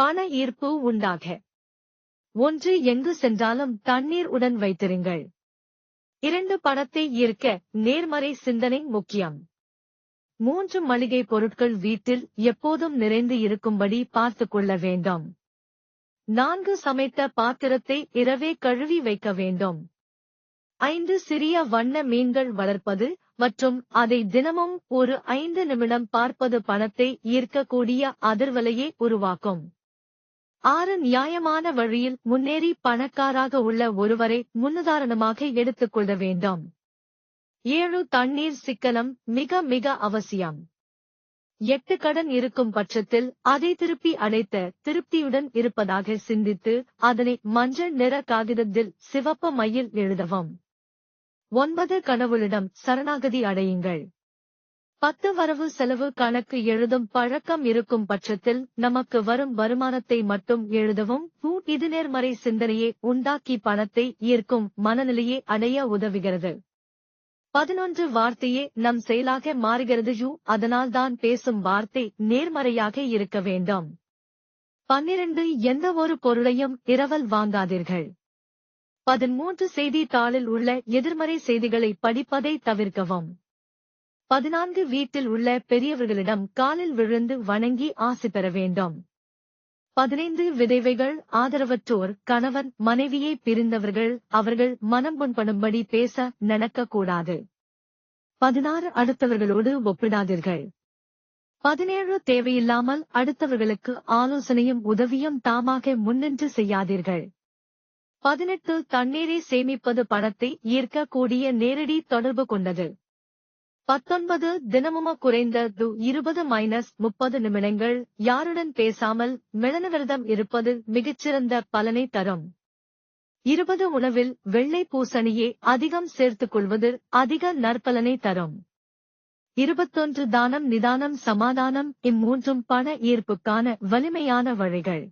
பண ஈர்ப்பு உண்டாக. ஒன்று எங்கு சென்றாலும் தண்ணீர் உடன் வைத்திருங்கள். இரண்டு பணத்தை ஈர்க்க நேர்மறை சிந்தனை முக்கியம். மூன்று மளிகை பொருட்கள் வீட்டில் எப்போதும் நிறைந்து இருக்கும்படி பார்த்துக் கொள்ள வேண்டும். நான்கு சமைத்த பாத்திரத்தை இரவே கழுவி வைக்க வேண்டும். ஐந்து சிறிய வண்ண மீன்கள் வளர்ப்பது மற்றும் அதை தினமும் ஒரு ஐந்து நிமிடம் பார்ப்பது பணத்தை ஈர்க்கக்கூடிய அதிர்வலையை உருவாக்கும். ஆறு நியாயமான வழியில் முன்னேறி பணக்காராக உள்ள ஒருவரை முன்னுதாரணமாக எடுத்துக்கொள்ள வேண்டும். ஏழு தண்ணீர் சிக்கனம் மிக மிக அவசியம். எட்டு கடன் இருக்கும் பட்சத்தில் அதை திருப்பி அடைத்த திருப்தியுடன் இருப்பதாக சிந்தித்து அதனை மஞ்சள் நிற காகிதத்தில் சிவப்பு மையில் எழுதவும். ஒன்பது கடவுளிடம் சரணாகதி அடையுங்கள். பத்து வரவு செலவு கணக்கு எழுதும் பழக்கம் இருக்கும் பட்சத்தில் நமக்கு வரும் வருமானத்தை மட்டும் எழுதவும் பூ இது நேர்மறை சிந்தனையை உண்டாக்கி பணத்தை ஈர்க்கும் மனநிலையை அடைய உதவுகிறது. பதினொன்று வார்த்தையே நம் செயலாக மாறுகிறது யூ அதனால்தான் பேசும் வார்த்தை நேர்மறையாக இருக்க வேண்டும். பன்னிரண்டு எந்த ஒரு பொருளையும் இரவல் வாங்காதீர்கள். பதிமூன்று செய்தித்தாளில் உள்ள எதிர்மறை செய்திகளை படிப்பதை தவிர்க்கவும். பதினான்கு வீட்டில் உள்ள பெரியவர்களிடம் காலில் விழுந்து வணங்கி ஆசி பெற வேண்டும். பதினைந்து விதைவைகள் ஆதரவற்றோர் கணவன் மனைவியை பிரிந்தவர்கள் அவர்கள் மனம் புண்படும்படி பேச நடக்கக்கூடாது. பதினாறு அடுத்தவர்களோடு ஒப்பிடாதீர்கள். பதினேழு தேவையில்லாமல் அடுத்தவர்களுக்கு ஆலோசனையும் உதவியும் தாமாக முன்னின்று செய்யாதீர்கள். பதினெட்டு தண்ணீரை சேமிப்பது பணத்தை ஈர்க்கக்கூடிய நேரடி தொடர்பு கொண்டது. பத்தொன்பது தினமும குறைந்தது இருபது மைனஸ் முப்பது நிமிடங்கள். யாருடன் பேசாமல் மிளனவிரதம் இருப்பது மிகச்சிறந்த பலனை தரும். இருபது உணவில் வெள்ளை பூசணியே அதிகம் சேர்த்துக் கொள்வது அதிக நற்பலனை தரும். இருபத்தொன்று தானம் நிதானம் சமாதானம். இம்மூன்றும் பண ஈர்ப்புக்கான வலிமையான வழிகள்.